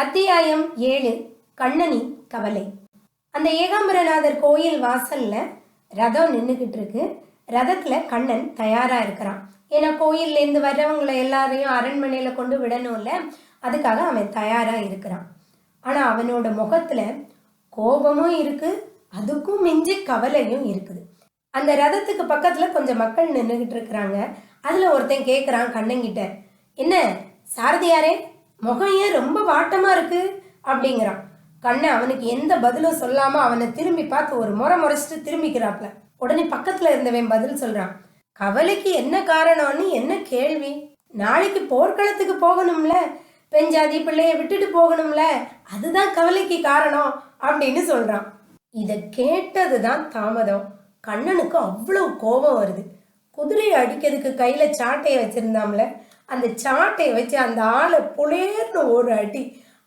அத்தியாயம் ஏழு கண்ணனின் கவலை. அந்த ஏகாம்பரநாதர் கோயில் வாசல்ல ரதம் நின்றுக்கிட்டு இருக்கு ரதத்துல கண்ணன் தயாரா இருக்கிறான். ஏன்னா கோயில்ல இருந்து வர்றவங்களை எல்லாரையும் அரண்மனையில கொண்டு விடணும்ல அதுக்காக அவன் தயாரா இருக்கிறான். ஆனா அவனோட முகத்துல கோபமும் இருக்கு அதுக்கும் மிஞ்சி கவலையும் இருக்குது. அந்த ரதத்துக்கு பக்கத்துல கொஞ்சம் மக்கள் நின்றுகிட்டு இருக்கிறாங்க அதுல ஒருத்தன் கேக்குறான் கண்ணங்கிட்ட. என்ன சாரதியாரே முகம் ஏன் ரொம்ப வாட்டமா இருக்கு அப்படிங்கிறான். கண்ணன் அவனுக்கு எந்த பதிலும் சொல்லாம அவனை திரும்பி பார்த்து ஒரு முறை முறைச்சிட்டு திரும்பிக்கிறாப்ல. உடனே பக்கத்துல இருந்தவன் பதில் சொல்றான். கவலைக்கு என்ன காரணம்னு என்ன கேள்வி? நாளைக்கு போர்க்களத்துக்கு போகணும்ல? பெஞ்சாதி பிள்ளைய விட்டுட்டு போகணும்ல? அதுதான் கவலைக்கு காரணம் அப்படின்னு சொல்றான். இத கேட்டதுதான் தாமதம். கண்ணனுக்கு அவ்வளவு கோபம் வருது. குதிரையை அடிக்கிறதுக்கு கையில சாட்டையை வச்சிருந்தாம்ல? அந்த சாட்டையை வச்சு அந்த ஆளை புளேர்னு ஒரு அடி.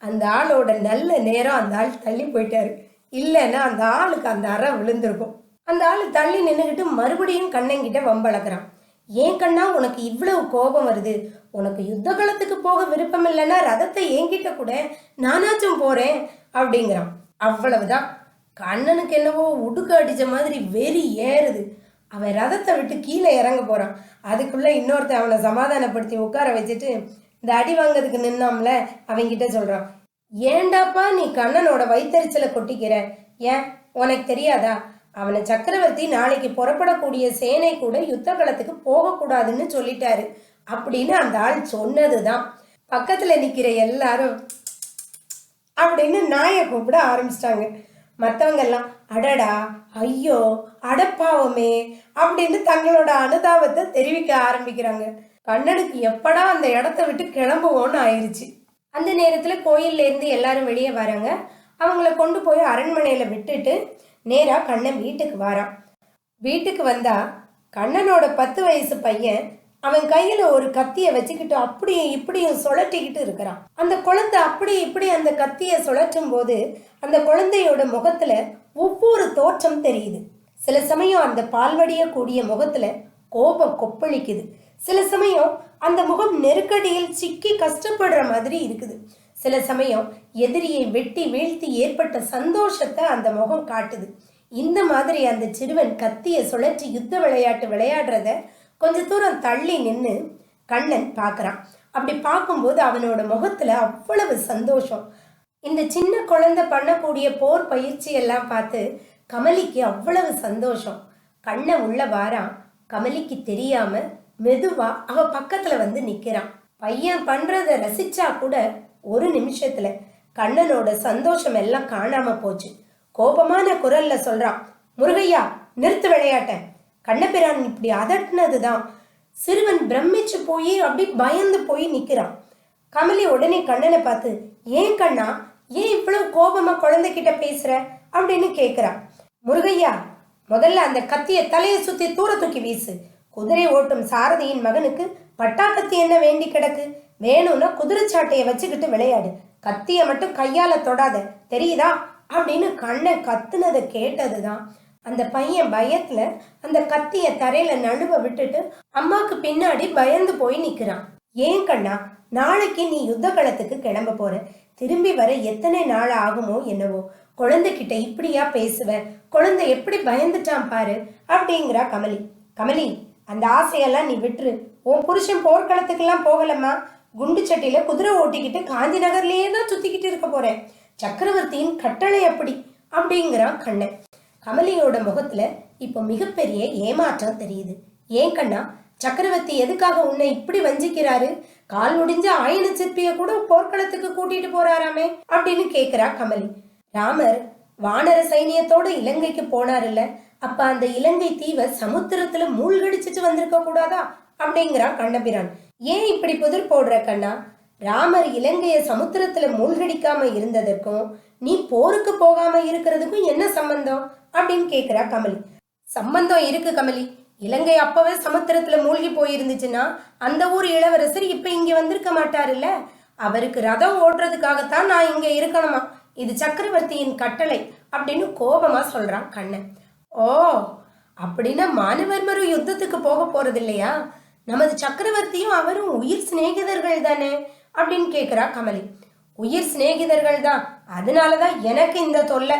அந்த ஆளோட நல்ல நேரம் அந்த ஆள் தள்ளி போயிட்டாரு. இல்லைன்னா அந்த ஆளுக்கு அந்த அறை விழுந்திருக்கும். அந்த ஆள் தள்ளி நின்றுக்கிட்டு மறுபடியும் கண்ணங்கிட்ட வம்பளக்குறான். ஏன் கண்ணா உனக்கு இவ்வளவு கோபம் வருது? உனக்கு யுத்த காலத்துக்கு போக விருப்பம் இல்லைன்னா ரதத்தை என்கிட்ட கூட நானாச்சும் போறேன் அப்படிங்கிறான். அவ்வளவுதான். கண்ணனுக்கு என்னவோ உடுக்கு அடிச்ச மாதிரி வெறி ஏறுது. அவன் ரதத்தை விட்டு கீழே இறங்க போகிறான் அதுக்குள்ளே இன்னொருத்தன் அவனை சமாதானப்படுத்தி உட்கார வச்சுட்டு இந்த அடி வாங்கிறதுக்கு நின்னாம்ல அவங்கிட்ட சொல்கிறான் ஏண்டாப்பா நீ கண்ணனோட வைத்தறிச்சலை கொட்டிக்கிற? ஏன்? உனக்கு தெரியாதா? அவனை சக்கரவர்த்தி நாளைக்கு புறப்படக்கூடிய சேனை கூட யுத்த களத்துக்கு போகக்கூடாதுன்னு சொல்லிட்டாரு. அப்படின்னு அந்த ஆள் சொன்னதுதான். பக்கத்தில் நிற்கிற எல்லாரும் அப்படின்னு நாயை கூப்பிட ஆரம்பிச்சிட்டாங்க. மற்றவங்க எல்லாம் அடடா ஐயோ அடப்பாவமே அப்படின்னு தங்களோட அனுதாபத்தை தெரிவிக்க ஆரம்பிக்கிறாங்க. கண்ணனுக்கு எப்படா அந்த இடத்த விட்டு கிளம்புவோன்னு ஆயிடுச்சு அந்த நேரத்தில் கோயில்ல இருந்து எல்லாரும் வெளியே வராங்க. அவங்கள கொண்டு போய் அரண்மனையில் விட்டுட்டு நேராக கண்ணன் வீட்டுக்கு வரான். வீட்டுக்கு வந்தா கண்ணனோட பத்து வயசு பையன் அவன் கையில ஒரு கத்திய வச்சுக்கிட்டு அப்படியும் இப்படியும் சுழட்டிக்கிட்டு இருக்கிறான். அந்த குழந்தை அப்படி இப்படி அந்த கத்திய சுழற்றும் போது அந்த குழந்தையோட முகத்துல ஒவ்வொரு தோற்றம் தெரியுது. சில சமயம் அந்த பால்வடிய கூடிய முகத்துல கோபம் கொப்பளிக்குது. சில சமயம் அந்த முகம் நெருக்கடியில் சிக்கி கஷ்டப்படுற மாதிரி இருக்குது. சில சமயம் எதிரியை வெட்டி வீழ்த்தி ஏற்பட்ட சந்தோஷத்தை அந்த முகம் காட்டுது. இந்த மாதிரி அந்த சிறுவன் கத்திய சுழற்றி யுத்த விளையாட்டு விளையாடுறத கொஞ்ச தூரம் தள்ளி நின்று கண்ணன் பார்க்குறான். அப்படி பார்க்கும்போது அவனோட முகத்தில் அவ்வளவு சந்தோஷம். இந்த சின்ன குழந்தை பண்ணக்கூடிய போர் பயிற்சி எல்லாம் பார்த்து கமலிக்கு அவ்வளவு சந்தோஷம். கண்ணை உள்ள வாரான். கமலிக்கு தெரியாம மெதுவா அவ பக்கத்துல வந்து நிக்கிறான். பையன் பண்றத ரசிச்சா கூட ஒரு நிமிஷத்துல கண்ணனோட சந்தோஷம் எல்லாம் காணாம போச்சு. கோபமான குரல்ல சொல்றான் முருகையா நிறுத்து விளையாட்ட. கண்ணபிரான் இப்படி அதட்டினது தான் சிறுவன் பிரமிச்சு போய் அப்படி பயந்து போய் நிற்கிறான் கமலி உடனே கண்ணனை பார்த்து ஏன் கண்ணா ஏன் இவ்வளவு கோபமா குழந்தைகிட்ட பேசுற? அப்படின்னு கேட்குறான் முருகையா முதல்ல அந்த கத்திய தலையை சுத்தி தூர தூக்கி வீசு. குதிரை ஓட்டும் சாரதியின் மகனுக்கு பட்டா கத்தி என்ன வேண்டி கிடக்கு? வேணும்னா குதிரைச்சாட்டையை வச்சுக்கிட்டு விளையாடு. கத்தியை மட்டும் கையால தொடாத தெரியுதா? அப்படின்னு கண்ணை கத்துனதை கேட்டதுதான் அந்த பையன் பயத்துல அந்த கத்திய தரையில நழுவ விட்டுட்டு அம்மாக்கு பின்னாடி பயந்து போய் நிக்கிறான். ஏன் கண்ணா நாளைக்கு நீ யுத்த களத்துக்கு கிளம்ப போற? திரும்பி வர எத்தனை நாள் ஆகுமோ என்னவோ? குழந்தைகிட்ட இப்படியா பேசுவ? குழந்தை எப்படி பயந்துட்டான் பாரு அப்படிங்கிறா கமலி. கமலி அந்த ஆசையெல்லாம் நீ விட்டுரு. உன் புருஷன் போர்க்களத்துக்கெல்லாம் போகலம்மா. குண்டு சட்டியில குதிரை ஓட்டிக்கிட்டு காந்தி நகர்லயே தான் சுத்திக்கிட்டு இருக்க போறேன். சக்கரவர்த்தியின் கட்டளை அப்படி அப்படிங்கிறான் கண்ணன். கமலியோட முகத்துல இப்போ மிகப்பெரிய ஏமாற்றம் தெரியுது. ஏன் கண்ணா சக்கரவர்த்தி எதுக்காக உன்னை இப்படி வஞ்சிக்கிறாரு? கால் முடிஞ்ச ஆயன சிற்பிய கூட போர்க்களத்துக்கு கூட்டிட்டு போறாராமே அப்படின்னு கேக்குறா கமலி. ராமர் வானர சைனியத்தோட இலங்கைக்கு போனாருல்ல அப்ப அந்த இலங்கை தீவை சமுத்திரத்துல மூழ்கடிச்சிட்டு வந்திருக்க கூடாதா? அப்படிங்கிறா கண்ணபிரான். ஏன் இப்படி புதிர் போடுற கண்ணா? ராமர் இலங்கைய சமுத்திரத்துல மூழ்கடிக்காம இருந்ததற்கும் நீ போருக்கு போகாம இருக்கிறதுக்கும் என்ன சம்பந்தம்? அப்படின்னு கேட்குறா கமலி. சம்பந்தம் இருக்கு கமலி. இலங்கை அப்பவே சமுத்திரத்துல மூழ்கி போயிருந்துச்சுன்னா அந்த ஊர் இளவரசர் இப்ப இங்க வந்திருக்க மாட்டாருல்ல? அவருக்கு ரதம் ஓட்டுறதுக்காகத்தான் நான் இங்க இருக்கணுமா? இது சக்கரவர்த்தியின் கட்டளை அப்படின்னு கோபமா சொல்றான் கண்ணன். ஓ அப்படின்னா மானவர்மரும் யுத்தத்துக்கு போக போறது இல்லையா நமது சக்கரவர்த்தியும் அவரும் உயிர் சிநேகிதர்கள் தானே? அப்படின்னு கேக்குறா கமலி. உயிர் சிநேகிதர்கள் தான். அதனாலதான் எனக்கு இந்த தொல்லை.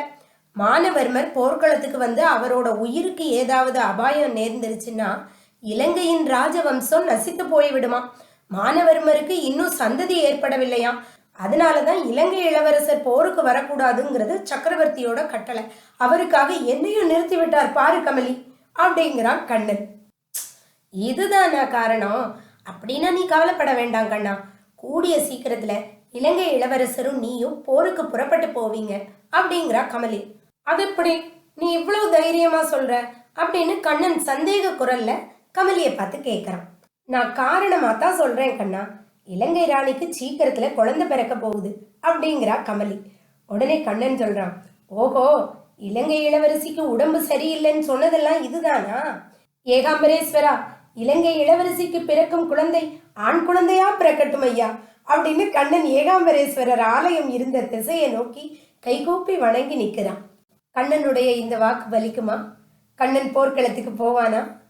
மானவர்மர் போர்க்களத்துக்கு வந்து அவரோட உயிருக்கு ஏதாவது அபாயம் நேர்ந்துருச்சுன்னா இலங்கையின் ராஜவம்சம் நசித்து போய்விடுமா? மானவர்மருக்கு இன்னும் சந்ததி ஏற்படவில்லையாம் அதனாலதான் இலங்கை இளவரசர் போருக்கு வரக்கூடாதுங்கிறது சக்கரவர்த்தியோட கட்டளை. அவருக்காக என்னையும் நிறுத்தி விட்டார் பாரு கமலி அப்படிங்கிறான் கண்ணன். இதுதானா காரணம்? அப்படின்னா நீ கவலைப்பட வேண்டாம் கண்ணா. கூடிய சீக்கிரத்துல இலங்கை இளவரசரும் நீயும் போருக்கு புறப்பட்டு போவீங்க அப்படிங்கிறா கமலி. அது எப்படி நீ இவ்வளவு தைரியமா சொல்ற? அப்படின்னு கண்ணன் சந்தேக குரல்ல கமலியை பார்த்து கேட்குறான் நான் காரணமா தான் சொல்றேன் கண்ணா. இலங்கை ராணிக்கு சீக்கிரத்துல குழந்தை பிறக்க போகுது அப்படிங்கிறா கமலி. உடனே கண்ணன் சொல்றான் ஓஹோ இலங்கை இளவரசிக்கு உடம்பு சரியில்லைன்னு சொன்னதெல்லாம் இதுதானா? ஏகாம்பரேஸ்வரா இலங்கை இளவரசிக்கு பிறக்கும் குழந்தை ஆண் குழந்தையா பிறக்கட்டும் ஐயா அப்படின்னு கண்ணன் ஏகாம்பரேஸ்வரர் ஆலயம் இருந்த திசையை நோக்கி கைகூப்பி வணங்கி நிற்கிறான். கண்ணனுடைய இந்த வாக்கு வலிக்குமா? கண்ணன் போர்க்களத்துக்கு போவானா?